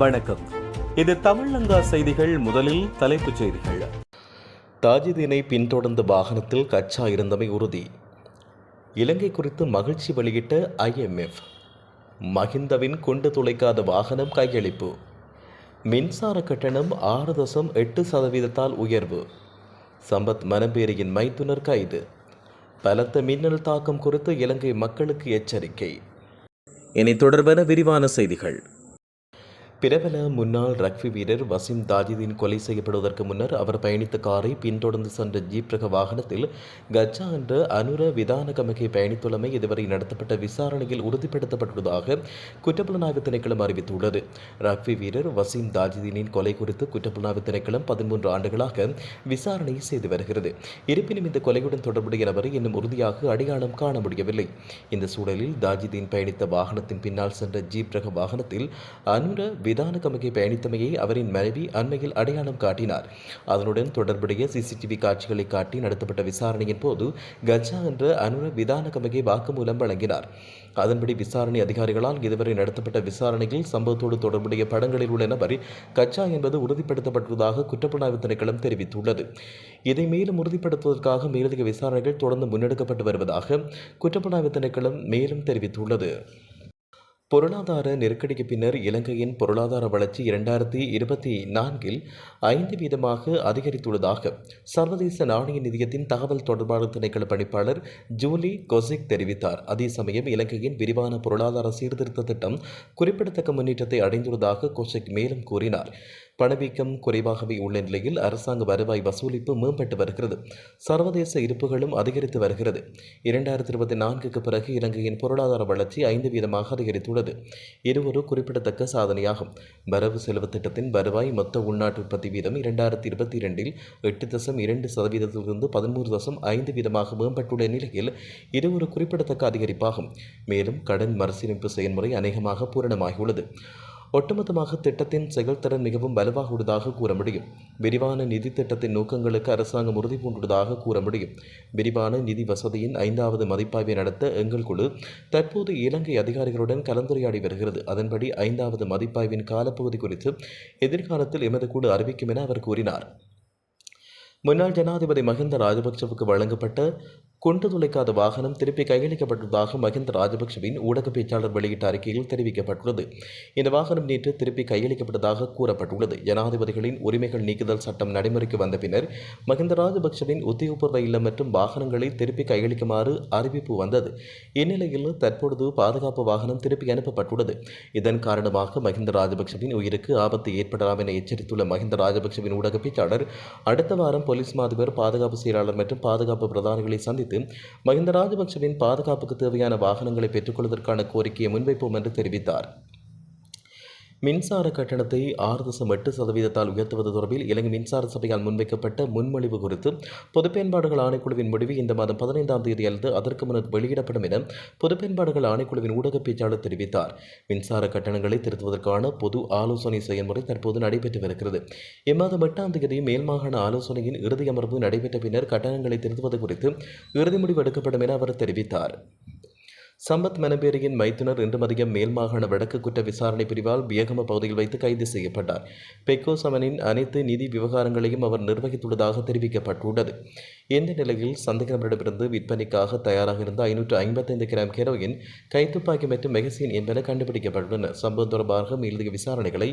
வணக்கம். இது தமிழங்கா செய்திகள் முதலில் தலைப்புச் செய்திகள். தாஜிதீனை பின்தொடர்ந்த வாகனத்தில் கச்சா இருந்தமை உறுதி. இலங்கை குறித்து மகிழ்ச்சி வெளியிட்ட ஐஎம்எஃப் மஹிந்தவின் குண்டு துளைக்காத வாகனம் கையளிப்பு. மின்சார கட்டணம் ஆறு தசம் எட்டு சதவீதத்தால் உயர்வு. சம்பத் மனம்பேரியின் மைத்துனர் கைது. பலத்த மின்னல் தாக்கம் குறித்து இலங்கை மக்களுக்கு எச்சரிக்கை. இனி தொடர்பான விரிவான செய்திகள். பிரபல முன்னாள் ரக்பி வீரர் வசீம் தாஜிதீன் கொலை செய்யப்படுவதற்கு முன்னர் அவர் பயணித்த காரை பின்தொடர்ந்து சென்ற ஜீப் ரக வாகனத்தில் கச்சா என்ற அனுர விதான கமகை பயணித்துள்ளமை இதுவரை நடத்தப்பட்ட விசாரணையில் உறுதிப்படுத்தப்பட்டுள்ளதாக குற்றப்புலனாய்வு திணைக்களம் அறிவித்துள்ளது. ரக்பி வீரர் வசீம் தாஜிதீனின் கொலை குறித்து குற்றப்புலனாய்வு திணைக்களம் பதிமூன்று ஆண்டுகளாக விசாரணை செய்து வருகிறது. இருப்பினும் இந்த கொலையுடன் தொடர்புடைய நபரை இன்னும் உறுதியாக அடையாளம் காண முடியவில்லை. இந்த சூழலில் தாஜிதீன் பயணித்த வாகனத்தின் பின்னால் சென்ற ஜீப் ரக வாகனத்தில் அனுர விதான கமகை பயணித்தமையை அவரின் மனைவி அண்மையில் அடையாளம் காட்டினார். அதனுடன் தொடர்புடைய சிசிடிவி காட்சிகளை காட்டி நடத்தப்பட்ட விசாரணையின் போது கஜா என்ற அனுர விதான கமகை வாக்குமூலம் வழங்கினார். அதன்படி விசாரணை அதிகாரிகளால் இதுவரை நடத்தப்பட்ட விசாரணையில் சம்பவத்தோடு தொடர்புடைய படங்களில் உள்ள நபர் கச்சா என்பது உறுதிப்படுத்தப்பட்டுள்ளதாக குற்றப்புலனாய்வு திணைக்களம் தெரிவித்துள்ளது. இதை மேலும் உறுதிப்படுத்துவதற்காக மேலதிக விசாரணைகள் தொடர்ந்து முன்னெடுக்கப்பட்டு வருவதாக குற்றப்புலனாய்வு திணைக்களம் மேலும் தெரிவித்துள்ளது. பொருளாதார நெருக்கடிக்கு பின்னர் இலங்கையின் பொருளாதார வளர்ச்சி இரண்டாயிரத்தி இருபத்தி நான்கில் ஐந்து வீதமாக அதிகரித்துள்ளதாக சர்வதேச நாணய நிதியத்தின் தகவல் தொடர்பாளர் திணைக்கள பணிப்பாளர் ஜூலி கொசிக் தெரிவித்தார். அதே சமயம் இலங்கையின் விரிவான பொருளாதார சீர்திருத்த திட்டம் குறிப்பிடத்தக்க முன்னேற்றத்தை அடைந்துள்ளதாக கொசிக் மேலும் கூறினார். பணவீக்கம் குறைவாகவே உள்ள நிலையில் அரசாங்க வருவாய் வசூலிப்பு மேம்பட்டு வருகிறது. சர்வதேச இருப்புகளும் அதிகரித்து வருகிறது. இரண்டாயிரத்தி இருபத்தி நான்குக்கு பிறகு இலங்கையின் பொருளாதார வளர்ச்சி ஐந்து வீதமாக அதிகரித்துள்ளது. இது ஒரு குறிப்பிடத்தக்க சாதனையாகும். வரவு செலவு திட்டத்தின் வருவாய் மொத்த உள்நாட்டு உற்பத்தி வீதம் இரண்டாயிரத்தி இருபத்தி இரண்டில் எட்டு தசம் இரண்டு சதவீதத்திலிருந்து பதிமூன்று தசம் ஐந்து வீதமாக மேம்பட்டுள்ள நிலையில் இது ஒரு குறிப்பிடத்தக்க அதிகரிப்பாகும். மேலும் கடன் மறுசீரமைப்பு செயல்முறை அநேகமாக பூரணமாகியுள்ளது. ஒட்டுமொத்தமாக திட்டத்தின் செயல்திறன் மிகவும் வலுவாக உள்ளதாக கூற முடியும். விரிவான நிதி திட்டத்தின் நோக்கங்களுக்கு அரசாங்கம் உறுதி பூண்டுள்ளதாக கூற முடியும். விரிவான நிதி வசதியின் ஐந்தாவது மதிப்பாய்வை நடத்த எங்கள் குழு தற்போது இலங்கை அதிகாரிகளுடன் கலந்துரையாடி வருகிறது. அதன்படி ஐந்தாவது மதிப்பாய்வின் காலப்பகுதி குறித்து எதிர்காலத்தில் எமது குழு அறிவிக்கும் என அவர் கூறினார். முன்னாள் ஜனாதிபதி மஹிந்த ராஜபக்சவுக்கு வழங்கப்பட்ட கொண்டு துளைக்காத வாகனம் திருப்பி கையளிக்கப்பட்டுள்ளதாக மஹிந்த ராஜபக்சவின் ஊடக பேச்சாளர் வெளியிட்ட அறிக்கையில் தெரிவிக்கப்பட்டுள்ளது. இந்த வாகனம் நேற்று திருப்பி கையளிக்கப்பட்டதாக கூறப்பட்டுள்ளது. ஜனாதிபதிகளின் உரிமைகள் நீக்குதல் சட்டம் நடைமுறைக்கு வந்த பின்னர் மஹிந்த ராஜபக்சவின் உத்தியோகபூர்வ இல்லம் மற்றும் வாகனங்களை திருப்பி கையளிக்குமாறு அறிவிப்பு வந்தது. இந்நிலையில் தற்பொழுது பாதுகாப்பு வாகனம் திருப்பி அனுப்பப்பட்டுள்ளது. இதன் காரணமாக மஹிந்த ராஜபக்சவின் உயிருக்கு ஆபத்து ஏற்படலாம் என எச்சரித்துள்ள மஹிந்த ராஜபக்சவின் ஊடக பேச்சாளர் அடுத்த வாரம் போலீஸ் மாதிபர் பாதுகாப்பு செயலாளர் மற்றும் பாதுகாப்பு பிரதானிகளை சந்தித்து மஹிந்த ராஜபக்சவின் பாதுகாப்புக்கு தேவையான வாகனங்களை பெற்றுக்கொள்வதற்கான கோரிக்கையை முன்வைப்போம் என்று தெரிவித்தார். மின்சார கட்டணத்தை ஆறு தசம் எட்டு சதவீதத்தால் உயர்த்துவது தொடர்பில் இலங்கை மின்சார சபையால் முன்வைக்கப்பட்ட முன்மொழிவு குறித்து பொதுப்பயன்பாடுகள் ஆணைக்குழுவின் முடிவு இந்த மாதம் பதினைந்தாம் தேதி அல்லது அதற்கு முன்னர் வெளியிடப்படும் என பொதுப்பயன்பாடுகள் ஆணைக்குழுவின் ஊடக பேச்சாளர் தெரிவித்தார். மின்சார கட்டணங்களை திருத்துவதற்கான பொது ஆலோசனை செயல்முறை தற்போது நடைபெற்று வருகிறது இம்மாதம் எட்டாம் தேதி மேல் மாகாண ஆலோசனையின் இறுதி அமர்வு நடைபெற்ற பின்னர் கட்டணங்களை திருத்துவது குறித்து இறுதி முடிவு எடுக்கப்படும் என அவர் தெரிவித்தார். சம்பத் மனபேரியின் மைத்துனர் இன்று மதியம் மேல் மாகாண வடக்கு குற்ற விசாரணை பிரிவால் பியகம பகுதியில் வைத்து கைது செய்யப்பட்டார். பெக்கோ சமனின் அனைத்து நிதி விவகாரங்களையும் அவர் நிர்வகித்துள்ளதாக தெரிவிக்கப்பட்டுள்ளது. இந்த நிலையில் சந்தேக நபரிடமிருந்து விற்பனைக்காக தயாராக இருந்த ஐநூற்று ஐம்பத்தைந்து கிராம் ஹெரோயின் கைத்துப்பாக்கி மற்றும் மெகசின் என்பன கண்டுபிடிக்கப்பட்டுள்ளன. சம்பவம் தொடர்பாக மேலதிக விசாரணைகளை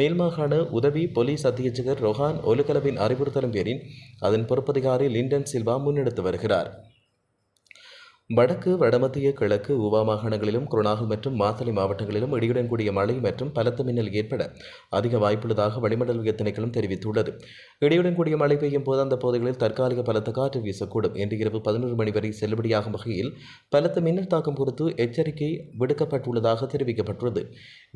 மேல்மாகாண உதவி போலீஸ் அத்தியட்சகர் ரொஹான் ஒலுகலவின் அறிவுறுத்தலும் பேரின் அதன் பொறுப்பதிகாரி லிண்டன் சில்வா முன்னெடுத்து வருகிறார். வடக்கு வடமத்திய கிழக்கு உவா மாகாணங்களிலும் குருணாகல் மற்றும் மாத்தளை மாவட்டங்களிலும் இடியுடன் கூடிய மழை மற்றும் பலத்த மின்னல் ஏற்பட அதிக வாய்ப்புள்ளதாக வளிமண்டல திணைக்களம் தெரிவித்துள்ளது. இடியுடன் கூடிய மழை பெய்யும் போது அந்த பகுதிகளில் தற்காலிக பலத்த காற்று வீசக்கூடும். இன்று இரவு பதினோரு மணி வரை செல்லுபடியாகும் வகையில் பலத்த மின்னல் தாக்கம் குறித்து எச்சரிக்கை விடுக்கப்பட்டுள்ளதாக தெரிவிக்கப்பட்டுள்ளது.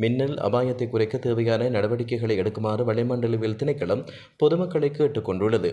மின்னல் அபாயத்தை குறைக்க தேவையான நடவடிக்கைகளை எடுக்குமாறு வளிமண்டலவியல் திணைக்களம் பொதுமக்களை கேட்டுக்கொண்டுள்ளது.